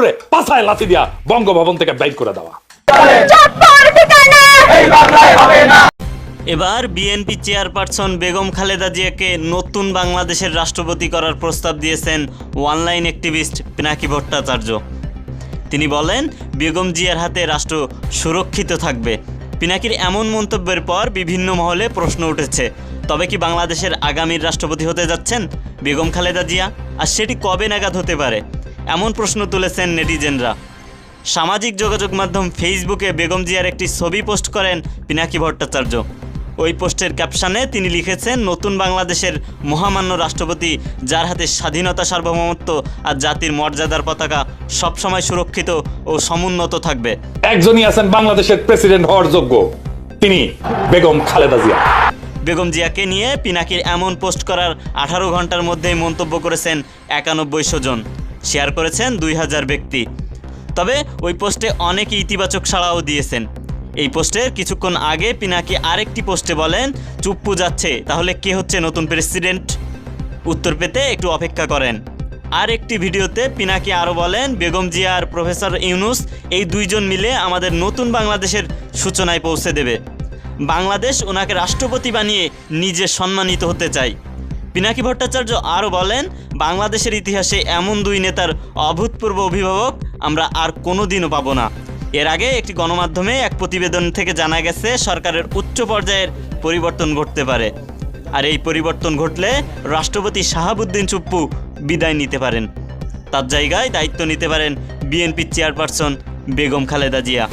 মুজিবুরে পাছায় লাথি দিয়া বঙ্গভবন থেকে বাইর করে দেওয়া। এবার বিএনপি চেয়ারপারসন বেগম খালেদা জিয়াকে নতুন বাংলাদেশের রাষ্ট্রপতি করার প্রস্তাব দিয়েছেন অনলাইন অ্যাক্টিভিস্ট পিনাকি ভট্টাচার্য। তিনি বলেন বেগম জিয়ার হাতে রাষ্ট্র সুরক্ষিত থাকবে। পিনাকির এমন মন্তব্যের পর বিভিন্ন মহলে প্রশ্ন উঠেছে তবে কি বাংলাদেশের আগামীর রাষ্ট্রপতি হতে যাচ্ছেন বেগম খালেদা জিয়া? আর সেটি কবে নাগাদ হতে পারে? এমন প্রশ্ন তুলেছেন নেটিজেনরা। সামাজিক যোগাযোগ মাধ্যম ফেসবুকে বেগম জিয়ার একটি ছবি পোস্ট করেন পিনাকি ভট্টাচার্য। ওই পোস্টের ক্যাপশানে তিনি লিখেছেন নতুন বাংলাদেশের মহামান্য রাষ্ট্রপতি যার হাতে স্বাধীনতা সার্বভৌমত্ব আর জাতির মর্যাদার পতাকা সবসময় সুরক্ষিত ও সমুন্নত থাকবে। একজনই আছেন বাংলাদেশের প্রেসিডেন্ট হওয়ার যোগ্য তিনি বেগম খালেদা জিয়া। বেগম জিয়াকে নিয়ে পিনাকির এমন পোস্ট করার আঠারো ঘণ্টার মধ্যেই মন্তব্য করেছেন একানব্বইশো জন। শেয়ার করেছেন দুই হাজার ব্যক্তি। তবে ওই পোস্টে অনেকে ইতিবাচক সাড়াও দিয়েছেন। এই পোস্টের কিছুক্ষণ আগে পিনাকি আরেকটি পোস্টে বলেন, চুপ্পু যাচ্ছে, তাহলে কে হচ্ছে নতুন প্রেসিডেন্ট? উত্তর পেতে একটু অপেক্ষা করেন। আর একটি ভিডিওতে পিনাকি আরও বলেন, বেগম জিয়া আর প্রফেসর ইউনুস এই দুইজন মিলে আমাদের নতুন বাংলাদেশের সূচনায় পৌঁছে দেবে। বাংলাদেশ ওনাকে রাষ্ট্রপতি বানিয়ে নিজে সম্মানিত হতে চাই পিনাকি ভট্টাচার্য আরও বলেন বাংলাদেশের ইতিহাসে এমন দুই নেতার অভূতপূর্ব অভিভাবক আমরা আর কোনো দিনও পাবো না। এর আগে একটি গণমাধ্যমে এক প্রতিবেদন থেকে জানা গেছে সরকারের উচ্চ পর্যায়ের পরিবর্তন ঘটতে পারে। আর এই পরিবর্তন ঘটলে রাষ্ট্রপতি শাহাবুদ্দিন চুপ্পু বিদায় নিতে পারেন। তার জায়গায় দায়িত্ব নিতে পারেন বিএনপির চেয়ারপারসন বেগম খালেদা জিয়া।